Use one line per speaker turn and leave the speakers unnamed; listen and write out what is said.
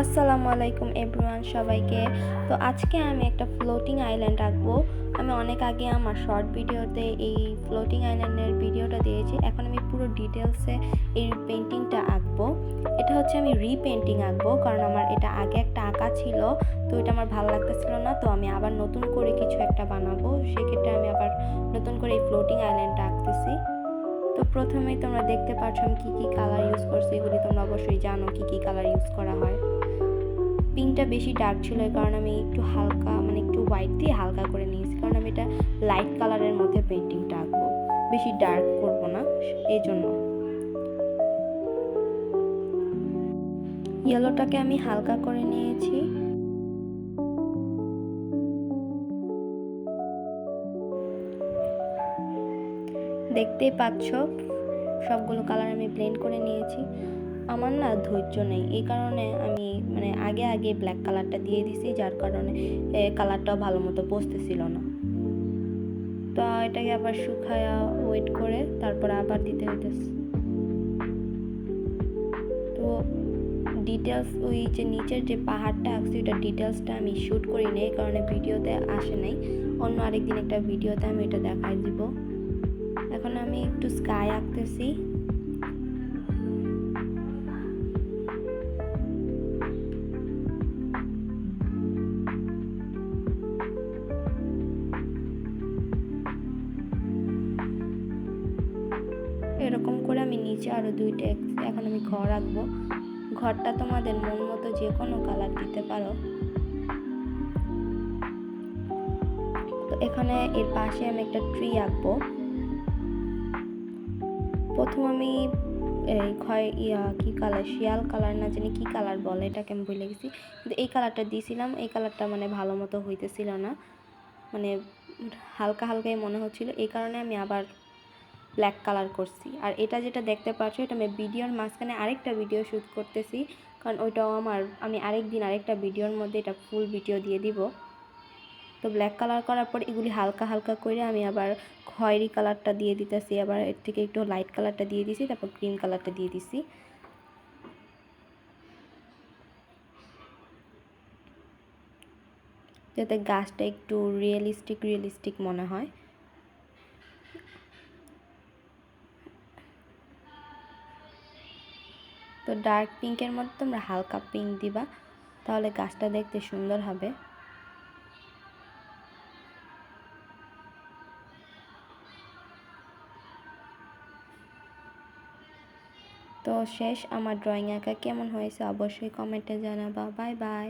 আসসালামু আলাইকুম এভরিওয়ান সবাইকে। তো আজকে আমি একটা ফ্লোটিং আইল্যান্ড আঁকবো আমি অনেক আগে আমার শর্ট ভিডিওতে এই ফ্লোটিং আইল্যান্ডের ভিডিওটা দিয়েছি। এখন আমি পুরো ডিটেলসে এই পেন্টিংটা আঁকবো। এটা হচ্ছে আমি রিপেন্টিং আঁকবো, কারণ আমার এটা আগে একটা আঁকা ছিল, তো এটা আমার ভালো লাগতেছিল না, তো আমি আবার নতুন করে কিছু একটা বানাবো। সেক্ষেত্রে আমি আবার নতুন করে এই ফ্লোটিং আইল্যান্ডটা আঁকতেছি। তো প্রথমেই তোমরা দেখতে পাচ্ছ আমি কী কী কালার ইউজ করছি, এগুলি তোমরা অবশ্যই জানো কী কী কালার ইউজ করা হয়। পিঙ্কটা বেশি ডার্ক ছিল কারণে আমি একটু হালকা মানে একটু হোয়াইট দিয়ে হালকা করে নিয়েছি, কারণ আমি এটা লাইট কালারের মধ্যে পেন্টিংটা আঁকবো। বেশি ডার্ক করব না, এই জন্য। ইয়েলোটাকে আমি হালকা করে নিয়েছি। দেখতেই পাচ্ছ, সবগুলো কালার আমি ব্লেন্ড করে নিয়েছি। আমার না ধৈর্য নেই, এই কারণে আমি মানে আগে আগে ব্ল্যাক কালারটা দিয়ে দিছি, যার কারণে কালারটাও ভালো মতো বসতেছিল না। তো এটাকে আবার শুকায়া ওয়েট করে, তারপর আবার দিতে হইতেছে। তো ডিটেলস ওই যে নিচের যে পাহাড়টা আঁকছি ওটা ডিটেলসটা আমি শ্যুট করি নি এই কারণে ভিডিওতে আসে নাই। অন্য আরেকদিন একটা ভিডিওতে আমি এটা দেখাই দিব। এখন আমি একটু স্কাই আঁকতেছি। এরকম করে আমি নিচে আরও দুইটা এখন আমি ঘর আঁকবো। ঘরটা তোমাদের মন মতো যে কোনো কালার দিতে পারো। তো এখানে এর পাশে আমি একটা ট্রি আঁকবো। প্রথম আমি এই ক্ষয় ইয়া, কী কালার, শিয়াল কালার না জানি কী কালার বলে, এটাকে আমি ভুলে গেছি। কিন্তু এই কালারটা দিয়েছিলাম, এই কালারটা মানে ভালো মতো হইতেছিল না। মানে হালকা হালকাই মনে হচ্ছিল, এই কারণে আমি আবার ব্ল্যাক কালার করছি। আর এটা যেটা দেখতে পাচ্ছ, এটা আমি ভিডিওর মাঝখানে আরেকটা ভিডিও শ্যুট করতেছি, কারণ ওইটাও আমার, আমি আরেক দিন আরেকটা ভিডিওর মধ্যে এটা ফুল ভিডিও দিয়ে দিব। তো ব্ল্যাক কালার করার পর এগুলি হালকা হালকা করে আমি আবার খয়েরি কালারটা দিয়ে দিতেছি। আবার এর থেকে একটু লাইট কালারটা দিয়ে দিছি, তারপর গ্রিন কালারটা দিয়ে দিছি। যাতে গাছটা একটু রিয়েলিস্টিক রিয়েলিস্টিক মনে হয়। তো ডার্ক পিঙ্কের মধ্যে তোমরা হালকা পিঙ্ক দিবা, তাহলে গাছটা দেখতে সুন্দর হবে। তো শেষ আমার ড্রয়িং আঁকা কেমন হয়েছে অবশ্যই কমেন্টে জানাবা। Bye bye